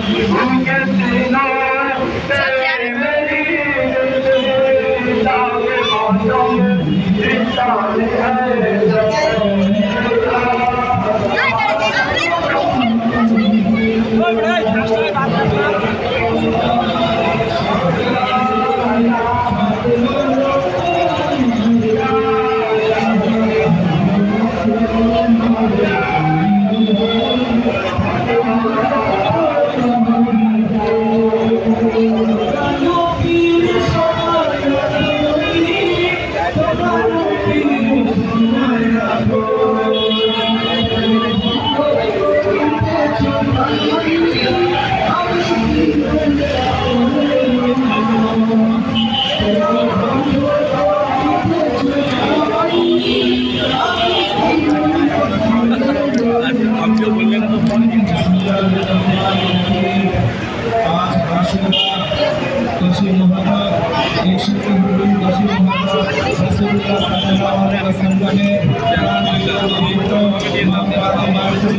Thank you.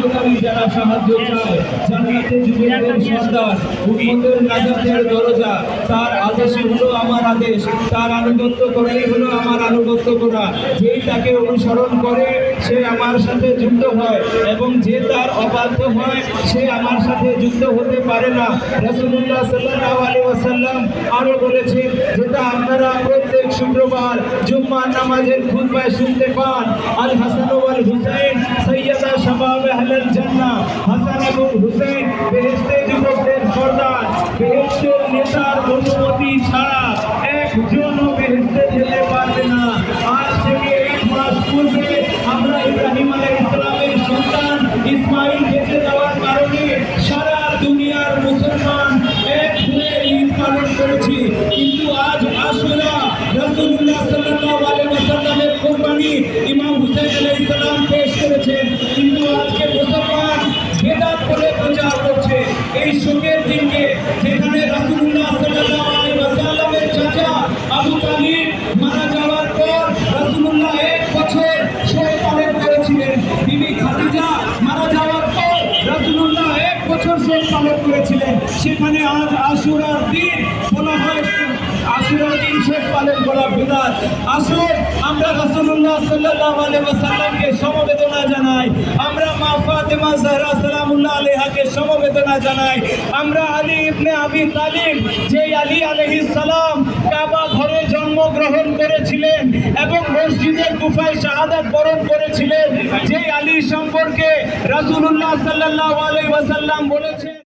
সাহায্যকারী যারা সাহায্য চায় জান্নাতে যুবকদের সন্তান উন্মতের নাজাতের দরজা তার আদেশই হলো আমার আদেশ। তার আনুগত্য করাই হলো আমার আনুগত্য করা। যেই তাকে অনুসরণ করে, সে আমার সাথে যুক্ত হয় এবং যে তার অবাধ্য হয়, সে আমার সাথে যুক্ত হতে পারে না। রাসূলুল্লাহ সাল্লাল্লাহু আলাইহি ওয়াসাল্লাম আরও বলেছেন যেটা আপনারা প্রত্যেক শুক্রবার জুম্মার নামাজের খুতবায় শুনতে পান। আল হাসান ওয়াল হুসাইন সৈয়দা শাবাব হাসান এবং হুসাইন বেহেশতে যুবকদের সর্দার বেহেশতের নেতার অনুমতি ছাড়া একজনও বেহেশতে যেতে পারবে না। আজ থেকে এক মাস পূর্বে আমরা ইব্রাহিম আলাইহিস সালামের সন্তান ইসমাইল বেঁচে যাওয়ার কারণে সারা দুনিয়ার মুসলমান এক হয়ে ঈদ পালন করেছি। কিন্তু আজ আশুরা রাসূলুল্লাহ সাল্লাল্লাহু আলাইহি ওয়াসাল্লামের কুরবানি ইমাম হুসাইন আলাইহিস সালাম পেশ করেছেন। কিন্তু আজকে মুসলমান বেদাত বলে প্রচার করছে। এই শোকের দিনকে যেখানে রাসূলুল্লাহ সাল্লাল্লাহু আলাইহি ওয়াসাল্লামের মারা যাওয়ার পর রাসূলুল্লাহ এক বছর পালন করেছিলেন। বিবি যাওয়ার পর রাসূলুল্লাহ এক বছর শোক করেছিলেন। সেখানে আজ আশুরার দিন বলা হয় আশুরার শোক পালন করা বিদাত আমরা রাসূলুল্লাহ সাল্লাল্লাহু আলাইহি ওয়াসাল্লামকে সমবেদনা জানাই। আমরা মা ফাতেমা জাহরা সালামুল্লাহ সমবেদনা জানাই। আমরা আলী ইবনে আবি তালিব যে আলী আলাইহিস সালাম কাবা ঘরে জন্মগ্রহণ করেছিলেন এবং মসজিদের গুফায় শাহাদাত বরণ করেছিলেন যে আলী সম্পর্কে রাসূলুল্লাহ সাল্লাল্লাহু আলাইহি ওয়াসাল্লাম বলেছেন